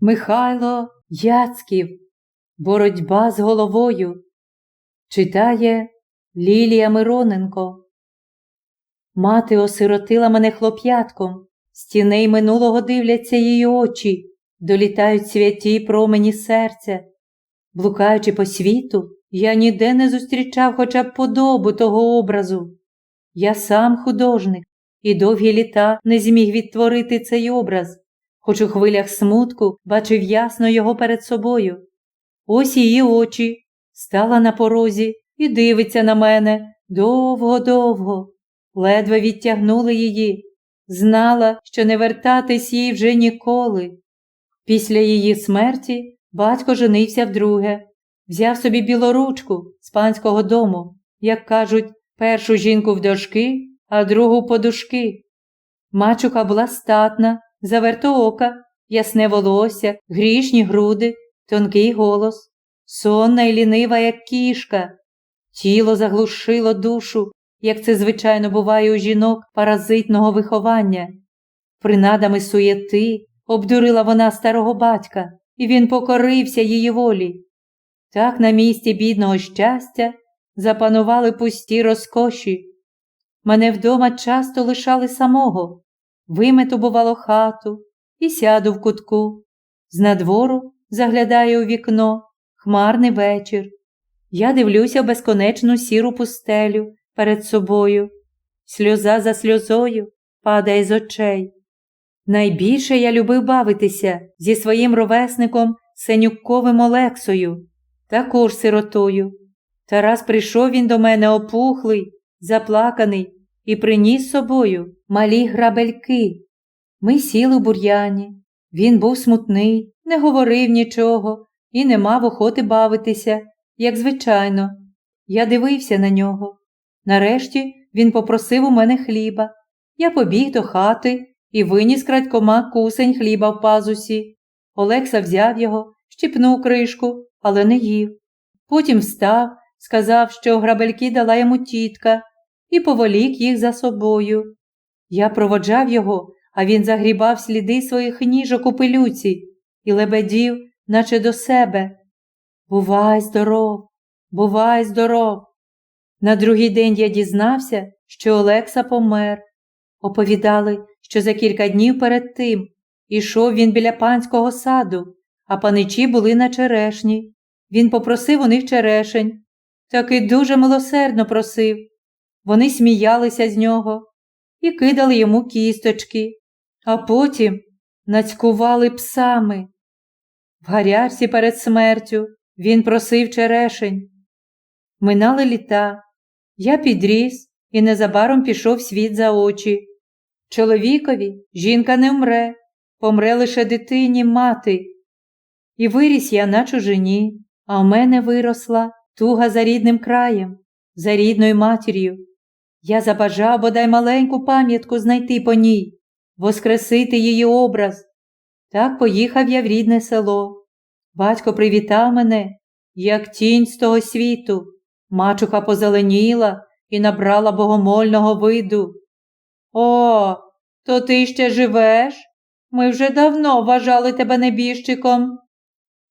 Михайло Яцьків. Боротьба з головою. Читає Лілія Мироненко. Мати осиротила мене хлоп'ятком. З тіней минулого дивляться її очі, долітають святі промені серця. Блукаючи по світу, я ніде не зустрічав хоча б подобу того образу. Я сам художник і довгі літа не зміг відтворити цей образ, хоч у хвилях смутку бачив ясно його перед собою. Ось її очі стала на порозі і дивиться на мене довго-довго, ледве відтягнули її, знала, що не вертатись їй вже ніколи. Після її смерті батько женився вдруге, взяв собі білоручку з панського дому, як кажуть, першу жінку в дошки, а другу подушки. Мачуха була статна, завертоока, ясне волосся, грішні груди, тонкий голос, сонна й лінива, як кішка. Тіло заглушило душу, як це звичайно буває у жінок паразитного виховання. Принадами суєти обдурила вона старого батька, і він покорився її волі. Так на місці бідного щастя запанували пусті розкоші. Мене вдома часто лишали самого, вимету, бувало, хату і сяду в кутку. З надвору заглядає у вікно хмарний вечір. Я дивлюся в безконечну сіру пустелю перед собою. Сльоза за сльозою падає з очей. Найбільше я любив бавитися зі своїм ровесником Сенюковим Олексою, також сиротою. Тарас прийшов він до мене опухлий, заплаканий і приніс собою малі грабельки. Ми сіли в бур'яні. Він був смутний, не говорив нічого і не мав охоти бавитися, як звичайно. Я дивився на нього. Нарешті він попросив у мене хліба. Я побіг до хати і виніс крадькома кусень хліба в пазусі. Олекса взяв його, щіпнув кришку, але не їв. Потім встав, сказав, що грабельки дала йому тітка, і поволік їх за собою. Я проводжав його, а він загрібав сліди своїх ніжок у пилюці і лебедів, наче до себе. Бувай здоров, бувай здоров. На другий день я дізнався, що Олекса помер. Оповідали, що за кілька днів перед тим ішов він біля панського саду, а паничі були на черешні. Він попросив у них черешень. Таки дуже милосердно просив. Вони сміялися з нього і кидали йому кісточки, а потім нацькували псами. В гарячці перед смертю він просив черешень. Минали літа. Я підріс і незабаром пішов світ за очі. Чоловікові жінка не вмре, помре лише дитині мати. І виріс я на чужині, а в мене виросла туга за рідним краєм, за рідною матір'ю. Я забажав бодай маленьку пам'ятку знайти по ній, воскресити її образ. Так поїхав я в рідне село. Батько привітав мене, як тінь з того світу. Мачуха позеленіла і набрала богомольного виду. О, то ти ще живеш? Ми вже давно вважали тебе небіжчиком.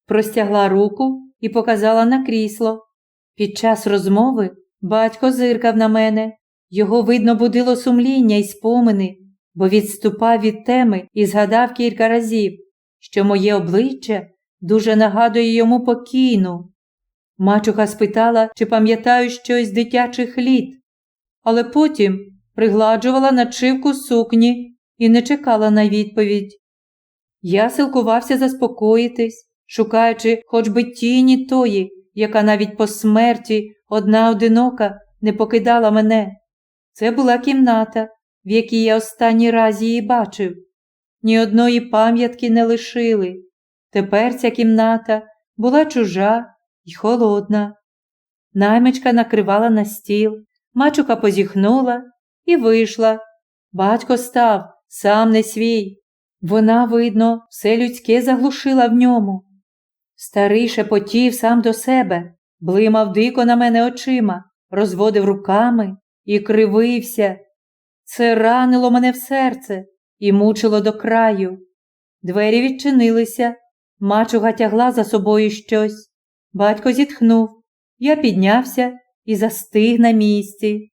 Простягла руку і показала на крісло. Під час розмови батько зиркав на мене. Його, видно, будило сумління й спомини, бо відступав від теми і згадав кілька разів, що моє обличчя дуже нагадує йому покійну. Мачуха спитала, чи пам'ятаю щось з дитячих літ, але потім пригладжувала начивку сукні і не чекала на відповідь. Я силкувався заспокоїтись, шукаючи хоч би тіні тої, яка навіть по смерті одна одинока не покидала мене. Це була кімната, в якій я останній раз її бачив. Ні одної пам'ятки не лишили. Тепер ця кімната була чужа й холодна. Наймичка накривала на стіл, мачука позіхнула і вийшла. Батько став, сам не свій. Вона, видно, все людське заглушила в ньому. Старий шепотів сам до себе, блимав дико на мене очима, розводив руками і кривився. Це ранило мене в серце і мучило до краю. Двері відчинилися, Мачуга тягла за собою щось. Батько зітхнув. Я піднявся і застиг на місці.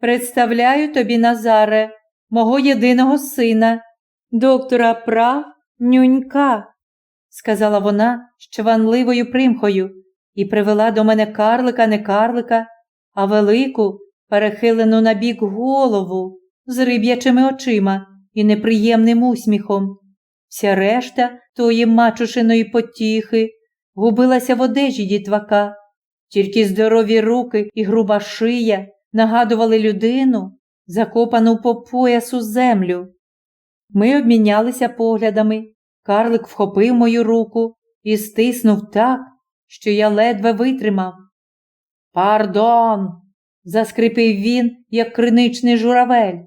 Представляю тобі, Назаре, мого єдиного сина, доктора прав нюнька, сказала вона з чванливою примхою і привела до мене карлика не карлика, а велику, перехилену на бік голову з риб'ячими очима і неприємним усміхом. Вся решта тої мачушиної потіхи губилася в одежі дітвака, тільки здорові руки і груба шия нагадували людину, закопану по поясу землю. Ми обмінялися поглядами. Карлик вхопив мою руку і стиснув так, що я ледве витримав. Пардон, заскрипів він, як криничний журавель.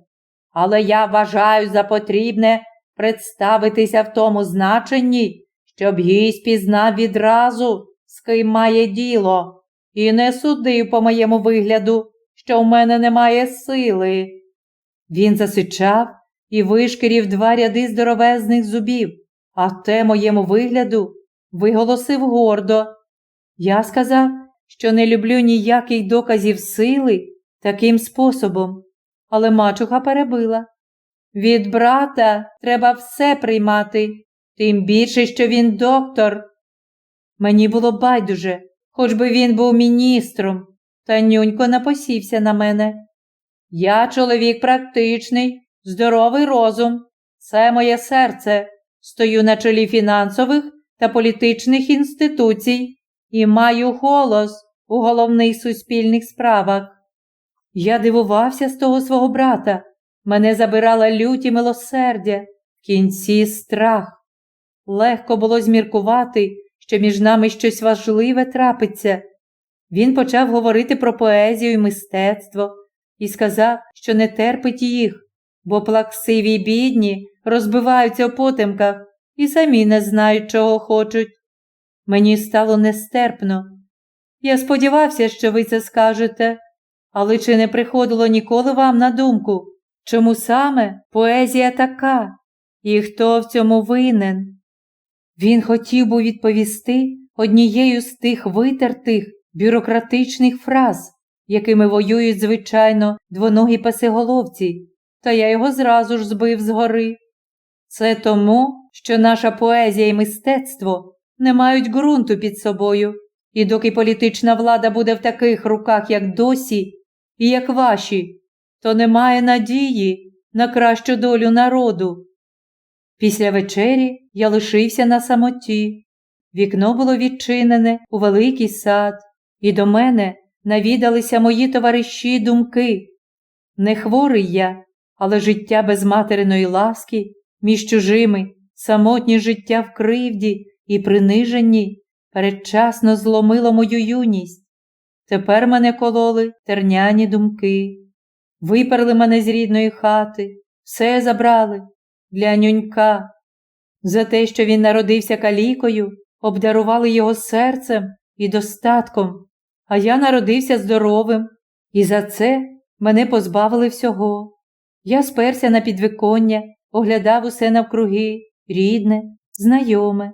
Але я вважаю за потрібне представитися в тому значенні, щоб гість пізнав відразу, з ким має діло, і не судив по моєму вигляду, що в мене немає сили. Він засичав і вишкірів два ряди здоровезних зубів, а те моєму вигляду виголосив гордо. Я сказав, що не люблю ніяких доказів сили таким способом, але мачуха перебила. Від брата треба все приймати, тим більше, що він доктор. Мені було байдуже, хоч би він був міністром, та нюнько напосівся на мене. Я чоловік практичний, здоровий розум, це моє серце. Стою на чолі фінансових та політичних інституцій і маю голос у головних суспільних справах. Я дивувався з того свого брата. Мене забирала лють і милосердя, в кінці страх. Легко було зміркувати, що між нами щось важливе трапиться. Він почав говорити про поезію і мистецтво і сказав, що не терпить їх, бо плаксиві бідні розбиваються в потемках і самі не знають, чого хочуть. Мені стало нестерпно. Я сподівався, що ви це скажете, але чи не приходило ніколи вам на думку, чому саме поезія така, і хто в цьому винен? Він хотів би відповісти однією з тих витертих бюрократичних фраз, якими воюють, звичайно, двоногі пасиголовці, та я його зразу ж збив згори. Це тому, що наша поезія і мистецтво не мають ґрунту під собою, і доки політична влада буде в таких руках, як досі, і як ваші, то немає надії на кращу долю народу. Після вечері я лишився на самоті. Вікно було відчинене у великий сад, і до мене навідалися мої товариші думки. Не хворий я, але життя без материної ласки між чужими, самотнє життя в кривді і приниженні передчасно зломило мою юність. Тепер мене кололи терняні думки, виперли мене з рідної хати, все забрали для нюнька. За те, що він народився калікою, обдарували його серцем і достатком, а я народився здоровим, і за це мене позбавили всього. Я сперся на підвиконня, оглядав усе навкруги, рідне, знайоме.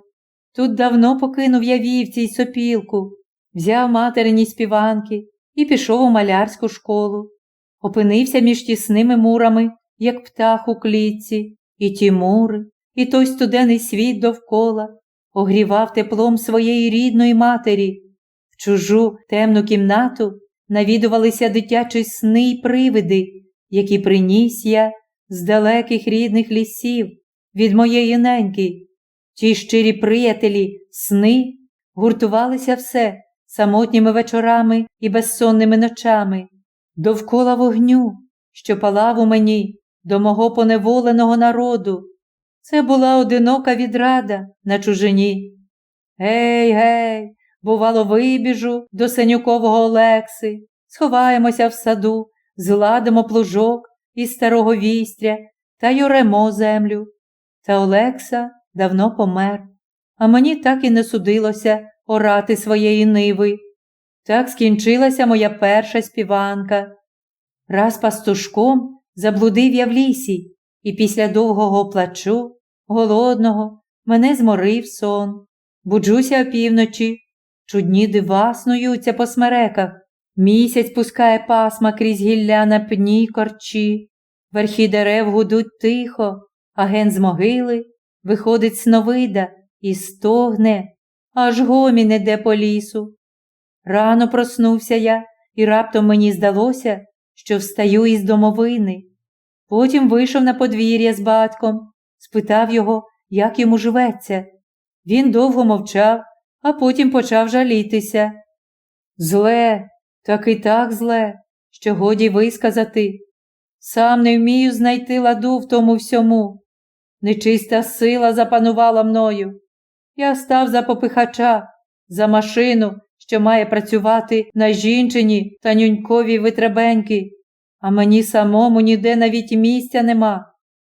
Тут давно покинув я вівці й сопілку, взяв материні співанки і пішов у малярську школу. Опинився між тісними мурами, як птах у клітці, і ті мури, і той студений світ довкола огрівав теплом своєї рідної матері. В чужу темну кімнату навідувалися дитячі сни й привиди, які приніс я з далеких рідних лісів від моєї неньки. Ті щирі приятелі, сни гуртувалися все самотніми вечорами і безсонними ночами, довкола вогню, що палав у мені до мого поневоленого народу. Це була одинока відрада на чужині. Гей, гей, бувало, вибіжу до синюкового Олекси, сховаємося в саду, зладимо плужок із старого вістря та й оремо землю. Та Олекса давно помер, а мені так і не судилося орати своєї ниви. Так скінчилася моя перша співанка. Раз пастушком заблудив я в лісі, і після довгого плачу, голодного, мене зморив сон. Буджуся опівночі, чудні дива снуються по смереках, місяць пускає пасма крізь гілля на пні корчі, верхи дерев гудуть тихо, а ген з могили виходить сновида і стогне, аж гомін іде по лісу. Рано проснувся я, і раптом мені здалося, що встаю із домовини. Потім вийшов на подвір'я з батьком, спитав його, як йому живеться. Він довго мовчав, а потім почав жалітися. Зле, так і так зле, що годі висказати. Сам не вмію знайти ладу в тому всьому. Нечиста сила запанувала мною. Я став за попихача, за машину, що має працювати на жінчині та нюньковій витребеньки, а мені самому ніде навіть місця нема.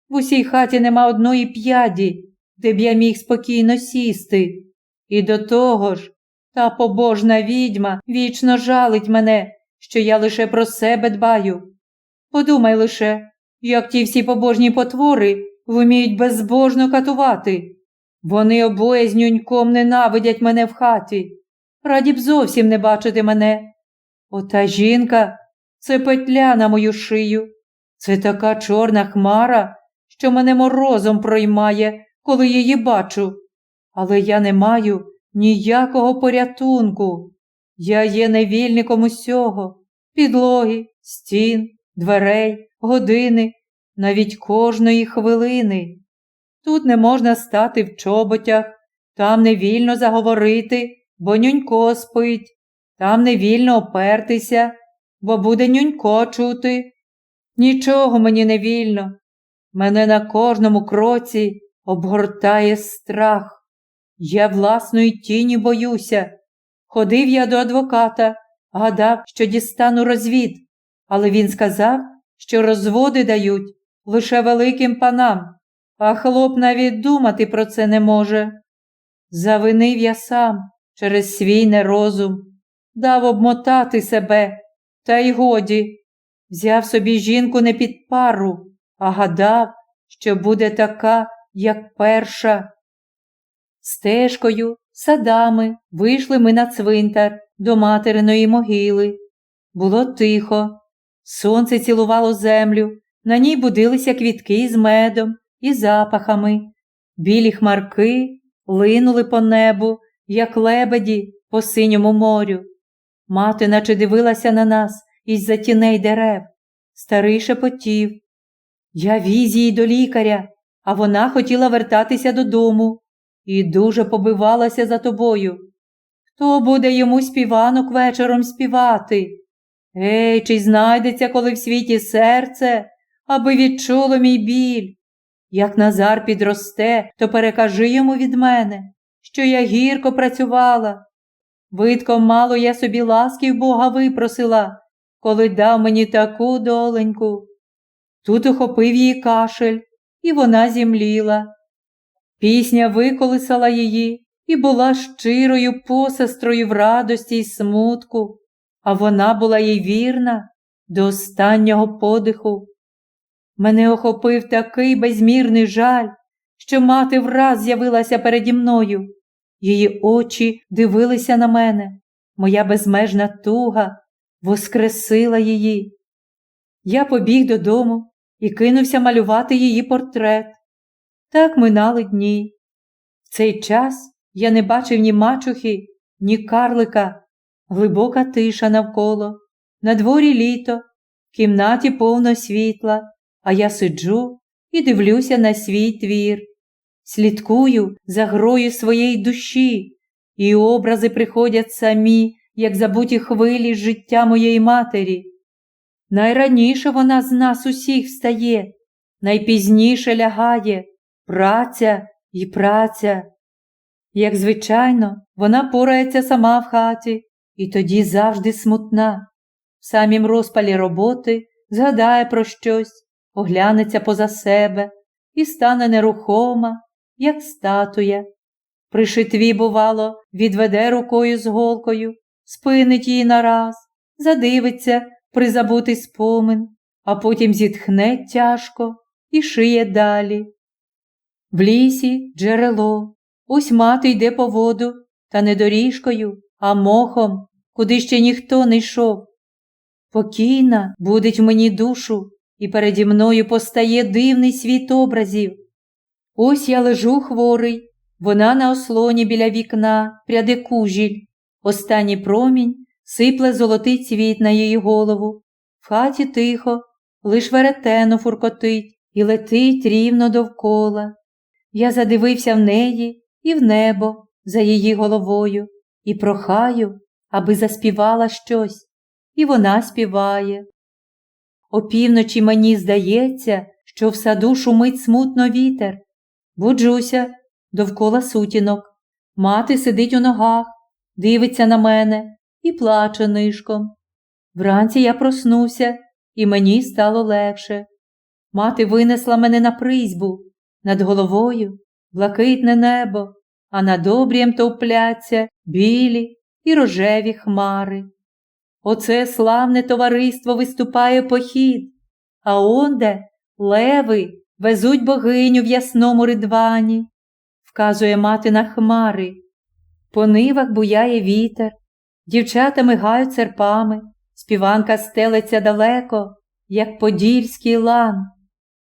В усій хаті нема одної п'яді, де б я міг спокійно сісти. І до того ж, та побожна відьма вічно жалить мене, що я лише про себе дбаю. Подумай лише, як ті всі побожні потвори вміють безбожно катувати. Вони обоє з нюньком ненавидять мене в хаті. Раді б зовсім не бачити мене. Ота жінка це петля на мою шию. Це така чорна хмара, що мене морозом проймає, коли її бачу. Але я не маю ніякого порятунку. Я є невільником усього, підлоги, стін, дверей, години, навіть кожної хвилини. Тут не можна стати в чоботях, там не вільно заговорити, бо нюнько спить, там не вільно опертися, бо буде нюнько чути. Нічого мені не вільно. Мене на кожному кроці обгортає страх. Я власної тіні боюся. Ходив я до адвоката, гадав, що дістану розвід, але він сказав, що розводи дають лише великим панам, а хлоп навіть думати про це не може. Завинив я сам через свій нерозум, дав обмотати себе, та й годі, взяв собі жінку не під пару, а гадав, що буде така, як перша. Стежкою, садами вийшли ми на цвинтар до материної могили. Було тихо, сонце цілувало землю, на ній будилися квітки з медом і запахами. Білі хмарки линули по небу, як лебеді по синьому морю. Мати наче дивилася на нас із за тіней дерев, старий шепотів. Я віз її до лікаря, а вона хотіла вертатися додому і дуже побивалася за тобою. Хто буде йому співанок вечором співати? Ей, чи знайдеться коли в світі серце, аби відчуло мій біль? Як Назар підросте, то перекажи йому від мене, що я гірко працювала. Видко мало я собі ласки Бога випросила, коли дав мені таку доленьку. Тут охопив її кашель, і вона зімліла. Пісня виколисала її і була щирою посестрою в радості й смутку, а вона була їй вірна до останнього подиху. Мене охопив такий безмірний жаль, що мати враз з'явилася переді мною. Її очі дивилися на мене, моя безмежна туга воскресила її. Я побіг додому і кинувся малювати її портрет. Так минали дні. В цей час я не бачив ні мачухи, ні карлика, глибока тиша навколо, на дворі літо, в кімнаті повно світла, а я сиджу і дивлюся на свій твір, слідкую за грою своєї душі, і образи приходять самі, як забуті хвилі життя моєї матері. Найраніше вона з нас усіх встає, найпізніше лягає праця і праця. Як звичайно, вона порається сама в хаті і тоді завжди смутна. В самім розпалі роботи згадає про щось, оглянеться поза себе і стане нерухома, як статуя. При шитві, бувало, відведе рукою з голкою, спинить її нараз, задивиться призабутий спомин, а потім зітхне тяжко і шиє далі. В лісі джерело, ось мати йде по воду, та не доріжкою, а мохом, куди ще ніхто не йшов. Покійна будить мені душу, і переді мною постає дивний світ образів. Ось я лежу хворий, вона на ослоні біля вікна пряде кужіль. Останній промінь сипле золотий цвіт на її голову. В хаті тихо, лиш веретено фуркотить і летить рівно довкола. Я задивився в неї і в небо за її головою і прохаю, аби заспівала щось, і вона співає. Опівночі мені здається, що в саду шумить смутно вітер. Буджуся довкола сутінок. Мати сидить у ногах, дивиться на мене і плаче нишком. Вранці я проснувся, і мені стало легше. Мати винесла мене на призьбу, над головою блакитне небо, а над обрієм товпляться білі і рожеві хмари. Оце славне товариство виступає похід, а онде леви везуть богиню в ясному ридвані, вказує мати на хмари. По нивах буяє вітер, дівчата мигають серпами, співанка стелиться далеко, як подільський лан.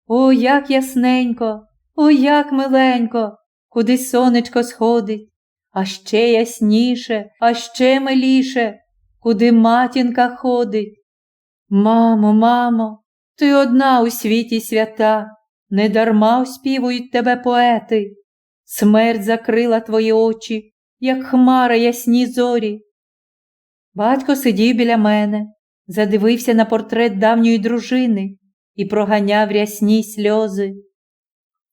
О, як ясненько, о, як миленько, куди сонечко сходить, а ще ясніше, а ще миліше, куди матінка ходить. Мамо, мамо, ти одна у світі свята, недарма оспівують тебе поети. Смерть закрила твої очі, як хмара ясні зорі. Батько сидів біля мене, задивився на портрет давньої дружини і проганяв рясні сльози.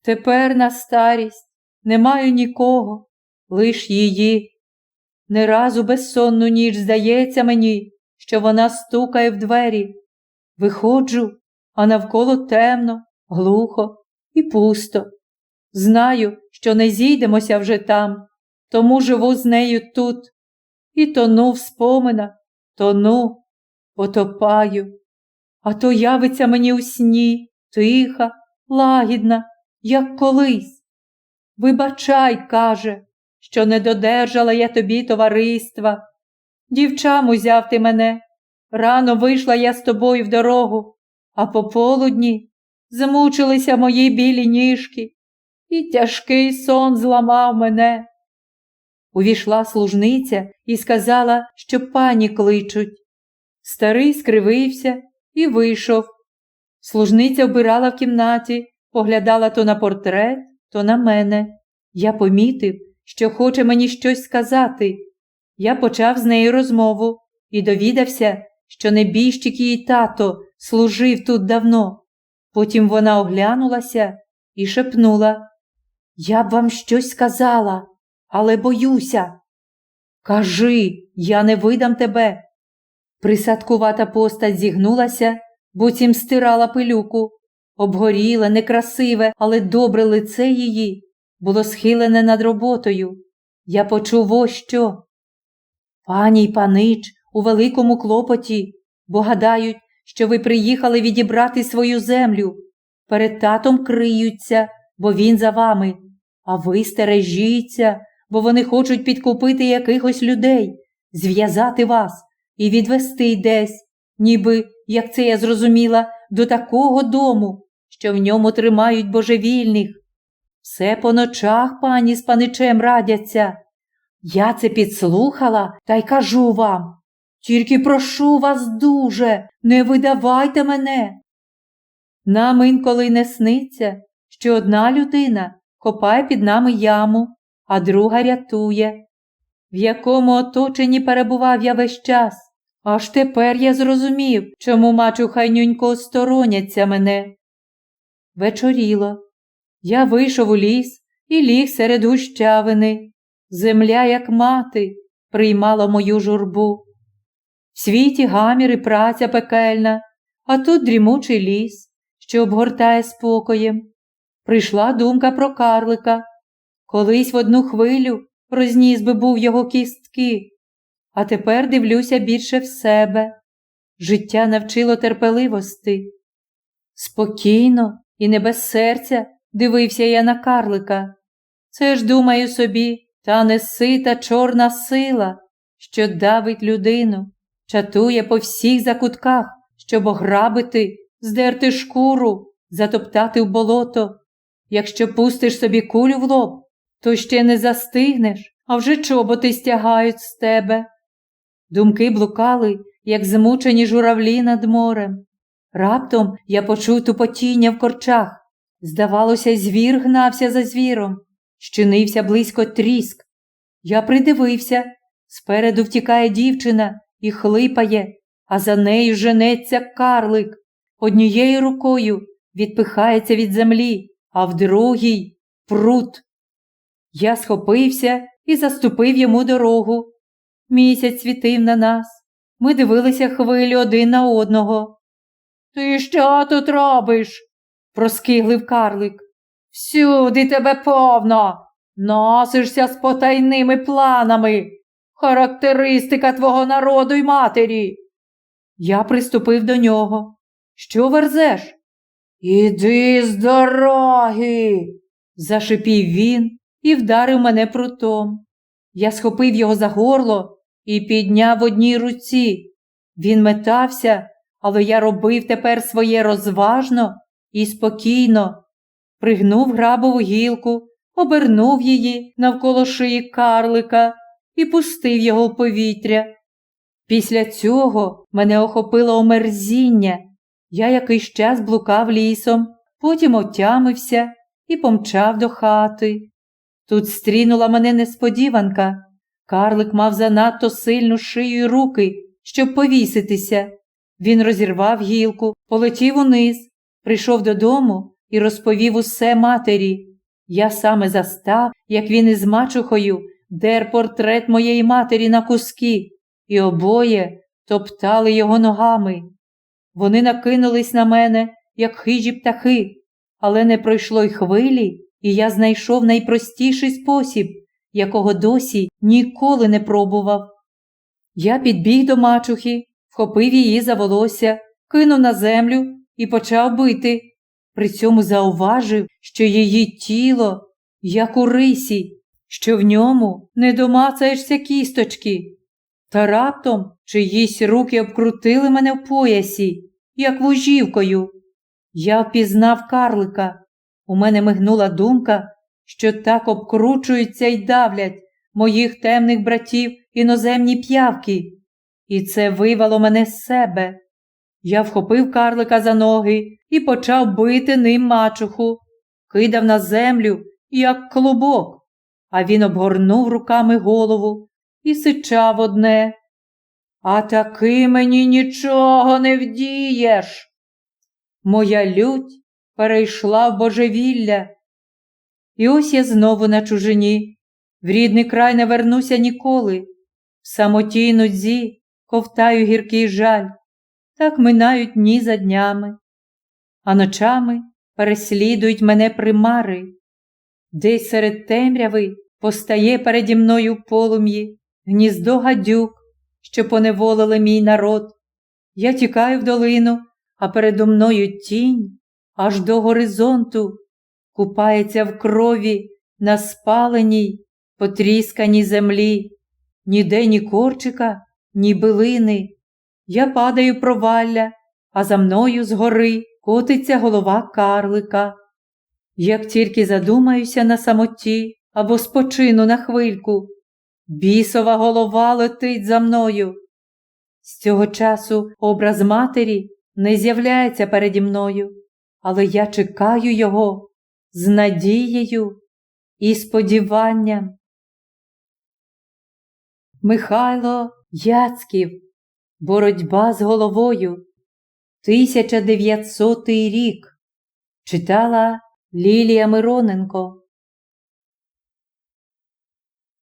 Тепер на старість не маю нікого, лиш її. Не раз у безсонну ніч здається мені, що вона стукає в двері. Виходжу, а навколо темно, глухо і пусто. Знаю, що не зійдемося вже там, тому живу з нею тут. І тону в споминах, тону, потопаю. А то явиться мені у сні, тиха, лагідна, як колись. Вибачай, каже, що не додержала я тобі товариства. Дівчам узяв ти мене. Рано вийшла я з тобою в дорогу, а пополудні змучилися мої білі ніжки, і тяжкий сон зламав мене. Увійшла служниця і сказала, що пані кличуть. Старий скривився і вийшов. Служниця вбирала в кімнаті, поглядала то на портрет, то на мене. Я помітив, що хоче мені щось сказати. Я почав з нею розмову і довідався, що небіжчик її тато служив тут давно. Потім вона оглянулася і шепнула Я б вам щось сказала, але боюся. Кажи, я не видам тебе. Присадкувата постать зігнулася, буцім стирала пилюку. Обгоріле, некрасиве, але добре лице її було схилене над роботою. Я почув ось що. Пані й панич у великому клопоті, бо гадають, що ви приїхали відібрати свою землю. Перед татом криються, бо він за вами, а ви стережіться, бо вони хочуть підкупити якихось людей, зв'язати вас і відвести десь, ніби, як це я зрозуміла, до такого дому, що в ньому тримають божевільних. Все по ночах пані з паничем радяться. Я це підслухала та й кажу вам. Тільки прошу вас дуже, не видавайте мене. Нам інколи не сниться, що одна людина копає під нами яму, а друга рятує, в якому оточенні перебував я весь час. Аж тепер я зрозумів, чому мачуха й нюнько стороняться мене. Вечоріло. Я вийшов у ліс і ліг серед гущавини. Земля, як мати, приймала мою журбу. В світі гамір і праця пекельна, а тут дрімучий ліс, що обгортає спокоєм. Прийшла думка про карлика. Колись в одну хвилю розніс би був його кістки, а тепер дивлюся більше в себе. Життя навчило терпеливости. Спокійно і не без серця дивився я на карлика. Це ж, думаю собі, та несита чорна сила, що давить людину, чатує по всіх закутках, щоб ограбити, здерти шкуру, затоптати в болото. Якщо пустиш собі кулю в лоб, то ще не застигнеш, а вже чоботи стягають з тебе. Думки блукали, як змучені журавлі над морем. Раптом я почув тупотіння в корчах. Здавалося, звір гнався за звіром, щинився близько тріск. Я придивився, спереду втікає дівчина і хлипає, а за нею женеться карлик. Однією рукою відпихається від землі, а в другій прут. Я схопився і заступив йому дорогу. Місяць світив на нас. Ми дивилися хвилі один на одного. Ти що тут робиш? Проскиглив карлик. Всюди тебе повно. Носишся з потайними планами. Характеристика твого народу й матері. Я приступив до нього. Що верзеш? Іди з дороги, зашипів він і вдарив мене прутом. Я схопив його за горло і підняв в одній руці. Він метався, але я робив тепер своє розважно і спокійно. Пригнув грабову гілку, обернув її навколо шиї карлика і пустив його в повітря. Після цього мене охопило омерзіння. Я якийсь час блукав лісом, потім отямився і помчав до хати. Тут стрінула мене несподіванка. Карлик мав занадто сильну шию й руки, щоб повіситися. Він розірвав гілку, полетів униз, прийшов додому і розповів усе матері. Я саме застав, як він із мачухою дер портрет моєї матері на куски, і обоє топтали його ногами. Вони накинулись на мене, як хижі птахи, але не пройшло й хвилі, і я знайшов найпростіший спосіб, якого досі ніколи не пробував. Я підбіг до мачухи, вхопив її за волосся, кинув на землю і почав бити. При цьому зауважив, що її тіло, як у рисі, що в ньому не домацаєшся кісточки. Та раптом чиїсь руки обкрутили мене в поясі, як вужівкою. Я впізнав карлика. У мене мигнула думка, що так обкручуються й давлять моїх темних братів іноземні п'явки, і це вивало мене з себе. Я вхопив карлика за ноги і почав бити ним мачуху, кидав на землю, як клубок, а він обгорнув руками голову і сичав одне. А таки мені нічого не вдієш. Моя лють перейшла в божевілля. І ось я знову на чужині. В рідний край не вернуся ніколи. В самотій нудзі ковтаю гіркий жаль, так минають дні за днями, а ночами переслідують мене примари. Десь серед темряви постає переді мною полум'ї гніздо гадюк, що поневолили мій народ. Я тікаю в долину, а передо мною тінь аж до горизонту, купається в крові на спаленій, потрісканій землі, ніде ні корчика, ні билини. Я падаю провалля, а за мною згори котиться голова карлика. Як тільки задумаюся на самоті або спочину на хвильку, бісова голова летить за мною. З цього часу образ матері не з'являється переді мною, але я чекаю його з надією і сподіванням. Михайло Яцьків Боротьба з головою. 1900 рік. Читала Лілія Мироненко